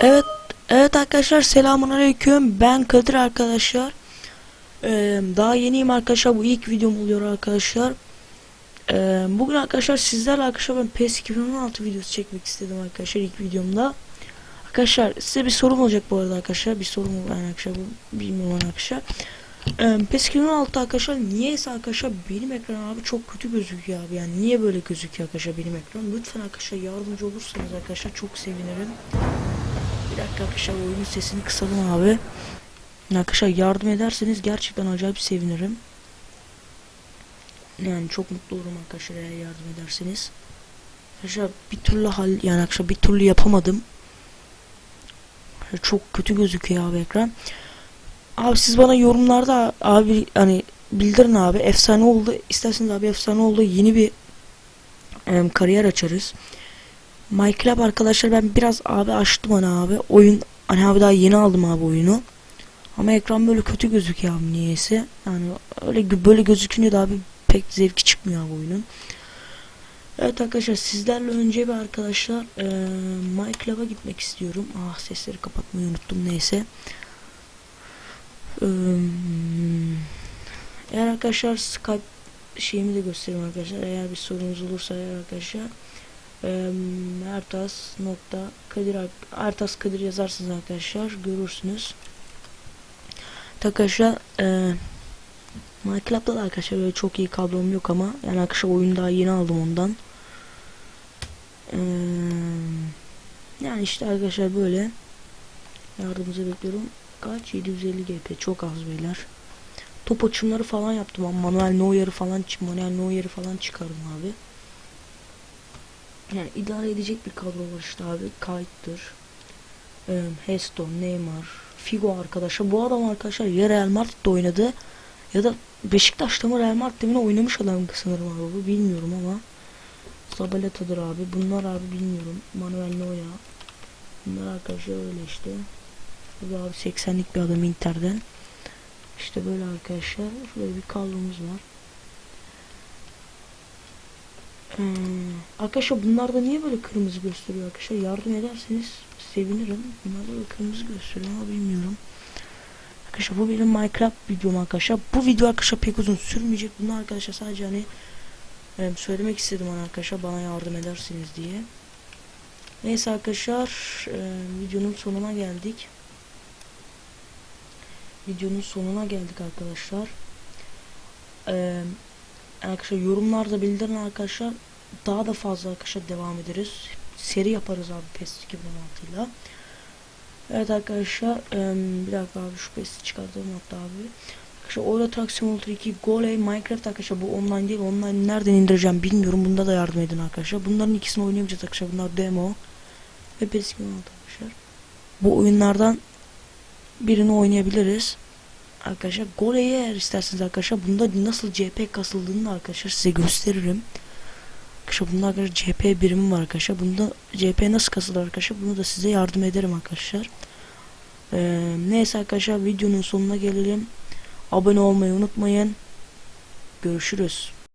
Evet, evet arkadaşlar selamun aleyküm. Ben Kadir arkadaşlar. Ee, daha yeniyim arkadaşlar. Bu ilk videom oluyor arkadaşlar. Ee, bugün arkadaşlar sizlerle arkadaşlar ben PES 2016 videosu çekmek istedim arkadaşlar ilk videomda. Arkadaşlar size bir sorum olacak bu arada arkadaşlar. Bir sorum yani arkadaşlar bu bilmiyorum arkadaşlar. Ee, PES 2016 arkadaşlar niyeyse arkadaşlar benim ekran abi çok kötü gözüküyor abi yani niye böyle gözüküyor arkadaşlar benim ekran lütfen arkadaşlar yardımcı olursanız arkadaşlar çok sevinirim. Bir dakika arkadaşlar oyunun sesini kısalım abi. Arkadaşlar yardım ederseniz gerçekten acayip sevinirim. Yani çok mutlu olurum arkadaşlar eğer yardım ederseniz. Arkadaşlar bir türlü hal yani arkadaşlar bir türlü yapamadım. Çok kötü gözüküyor abi ekran. Abi siz bana yorumlarda abi hani bildirin abi efsane oldu isterseniz abi efsane oldu yeni bir em, kariyer açarız. Minecraft arkadaşlar ben biraz abi açtım hani abi oyun hani abi daha yeni aldım abi oyunu. Ama ekran böyle kötü gözüküyor abi niyeyse. Yani öyle böyle gözükünce de abi pek zevki çıkmıyor abi oyunun. Evet arkadaşlar sizlerle önce bir arkadaşlar eee Minecraft'a gitmek istiyorum. Ah sesleri kapatmayı unuttum neyse. Eee, eğer arkadaşlar Skype şeyimi de göstereyim arkadaşlar. Eğer bir sorunuz olursa eğer arkadaşlar eee Ertas nokta Kadir Ertas Kadir yazarsınız arkadaşlar görürsünüz. Arkadaşlar eee Minecraft'ta da arkadaşlar böyle çok iyi kablom yok ama yani arkadaşlar oyunu daha yeni aldım ondan. Eee, yani işte arkadaşlar böyle yardımınızı bekliyorum. Kaç? 750 GP çok az beyler. Top açımları falan yaptım ama Manuel Neuer'ı falan Manuel Neuer'ı falan çıkardım abi. Yani idare edecek bir kadro var işte abi. Kite'dır. Eee Heston, Neymar, Figo arkadaşlar. Bu adam arkadaşlar ya Real Madrid'de oynadı ya da Beşiktaş'ta mı Real Madrid'de mi oynamış adam sanırım abi bilmiyorum ama Zabaleta'dır abi. Bunlar abi bilmiyorum. Manuel Neuer. Bunlar arkadaşlar öyle işte. Bu abi 80'lik bir adam Inter'den. İşte böyle arkadaşlar. Şöyle bir kadromuz var. Ee, arkadaşlar bunlar da niye böyle kırmızı gösteriyor arkadaşlar? Yardım ederseniz sevinirim. Bunlar böyle kırmızı gösteriyor ama bilmiyorum. Arkadaşlar bu benim Minecraft videom arkadaşlar. Bu video arkadaşlar pek uzun sürmeyecek. Bunu arkadaşlar sadece hani e, söylemek istedim hani arkadaşlar bana yardım edersiniz diye. Neyse arkadaşlar e, videonun sonuna geldik. Videonun sonuna geldik arkadaşlar. E, arkadaşlar yorumlarda bildirin arkadaşlar. Daha da fazla arkadaşlar devam ederiz. Seri yaparız abi PES 2016 ile. Evet arkadaşlar bir dakika abi şu PES'i çıkartalım hatta abi. Arkadaşlar Euro Truck Simulator 2 Goley Minecraft arkadaşlar bu online değil online nereden indireceğim bilmiyorum bunda da yardım edin arkadaşlar. Bunların ikisini oynayamayacağız arkadaşlar bunlar demo ve PES 2016 arkadaşlar. Bu oyunlardan birini oynayabiliriz. Arkadaşlar Goley'i eğer isterseniz arkadaşlar bunda nasıl CP kasıldığını arkadaşlar size gösteririm. Arkadaşlar bunda arkadaşlar CP birimi var arkadaşlar. Bunda CP nasıl kasılır arkadaşlar? Bunu da size yardım ederim arkadaşlar. Ee, neyse arkadaşlar videonun sonuna gelelim. Abone olmayı unutmayın. Görüşürüz.